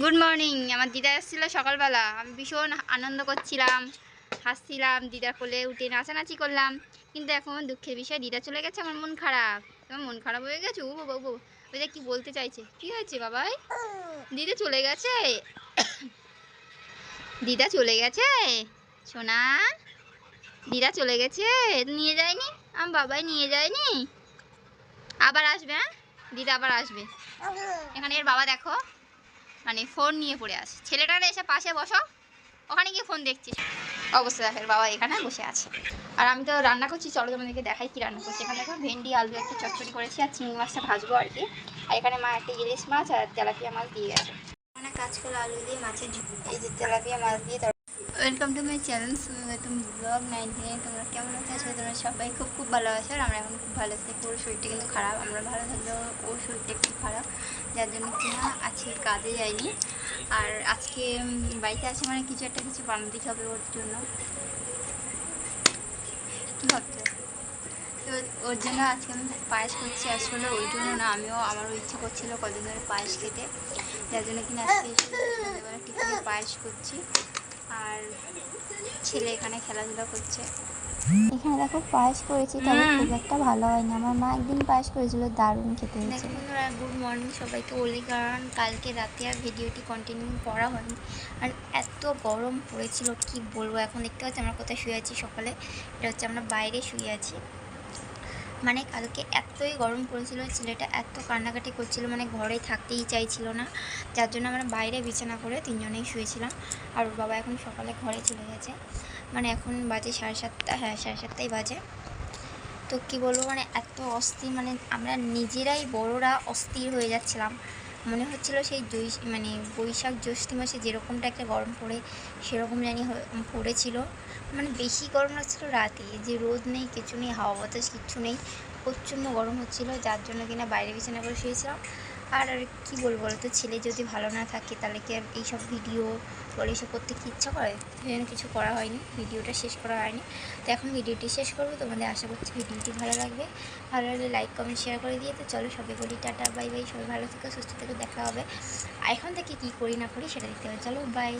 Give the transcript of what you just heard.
Good morning আমার দিদা এসেছিল সকালবেলা। আমি ভীষণ আনন্দ করছিলাম, হাসছিলাম, দিদার কোলে উঠে নাচানাচি করলাম। কিন্তু এখন দুঃখের বিষয়, দিদা চলে গেছে, আমার মন খারাপ। আমার মন খারাপ হয়ে গেছে ও বাবা বাবা ওই কি বলতে চাইছে? কি হয়েছে বাবাই? দিদা চলে গেছে? দিদা চলে গেছে? সোনা? দিদা চলে গেছে? নিয়ে যায়নি? আমার বাবাই নিয়ে যায়নি? আবার আসবে হ্যাঁ? দিদা আবার আসবে। এখানে এর বাবা দেখো। মানে ফোন নিয়ে পড়ে আছে। ছেলেটার এসে পাশে বসো ওখানে গিয়ে ফোন দেখছিস অবশ্যই দেখের বাবা এখানে বসে আছে। আর আমি তো রান্না করছি চলো তোমাদেরকে দেখাই কি রান্না করছি। এখানে দেখো ভেন্ডি আলু একটা চচ্চড়ি করেছি আর চিংড়ি মাছটা ভাজবো আর কি। আর এখানে মা একটা ইলিশ মাছ আর তেলাপিয়া মাছ দিয়ে গেছে। মানে কাঁচকলা আলু দিয়ে মাছের এই যে তেলাপিয়া মাছ দিয়ে ওয়েলকাম টু মাই চ্যানেল সুমিগতম ব্লগ নাইনটিনে তোমরা কেমন আছো? আসলে তোমরা সবাই খুব খুব ভালো আছো। আর আমরা এখন খুব ভালো আছি। ওর শরীরটা কিন্তু খারাপ। আমরা ভালো থাকলেও ওর শরীরটা একটু খারাপ। যার জন্য কিনা আজকে কাজে যায়নি। আর আজকে বাড়িতে আছে মানে কিছু একটা কিছু বানাতে হবে ওর জন্য। কী ভাবছ? তো ওর জন্য আজকে আমি পায়েস করছি। আসলে ওই জন্য না আমিও আমারও ইচ্ছে করছিল কদিন ধরে পায়েস খেতে। যার জন্য কিনা আজকে টিফিনে পায়েস করছি। আর ছেলে এখানে খেলাধুলা করছে। এখানে দেখো পায়েস করেছি তবে খুব একটা ভালো হয়নি। আমার মা একদিন পায়েস করেছিল দারুণ খেতে হয়েছে বন্ধুরা গুড মর্নিং সবাইকে বলি কারণ কালকে রাতে আর ভিডিওটি কন্টিনিউ করা হয়নি। আর এত গরম পড়েছিল কি বলব? এখন দেখতে পাচ্ছি আমরা কোথায় শুয়ে আছি সকালে। এটা হচ্ছে আমরা বাইরে শুয়ে আছি। মানে কালকে এতই গরম পড়েছিল, ছেলেটা এত কান্নাকাটি করছিল মানে ঘরে থাকতেই চাইছিল না। যার জন্য আমরা বাইরে বিছানা করে তিনজনেই শুয়েছিলাম। আর ওর বাবা এখন সকালে ঘরে চলে গেছে। মানে এখন বাজে সাড়ে সাতটা হ্যাঁ সাড়ে সাতটাই বাজে। তো কী বলব মানে এত অস্থির মানে আমরা নিজেরাই বড়রা অস্থির হয়ে যাচ্ছিলাম। মনে হচ্ছিল সেই দুই মানে বৈশাখ জ্যৈষ্ঠ মাসে যেরকমটা একটা গরম পড়ে, সেরকম জানি পড়েছিল। মানে বেশি গরম হচ্ছিল রাতে যে রোদ নেই, কিছু নেই, হাওয়া বাতাস, কিচ্ছু নেই, প্রচণ্ড গরম হচ্ছিল, যার জন্য কিনা বাইরে বিছানা করে শুয়েছিলাম। আর আর কী বলব বলো তো ছেলে যদি ভালো না থাকে তাহলে কি আর এইসব ভিডিও বলে এসব করতে কি ইচ্ছা করে? যেন কিছু করা হয়নি ভিডিওটা শেষ করা হয়নি। তো এখন ভিডিওটি শেষ করব, তোমাদের আশা করছি ভিডিওটি ভালো লাগবে। ভালো লাগলে লাইক কমেন্ট শেয়ার করে দিয়ে তো চলো সবাই বলি টাটা বাই বাই সবাই ভালো থেকো, সুস্থ থেকো, দেখা হবে। আর এখন থেকে কী করি না করি সেটা দেখতে হবে। চলো বাই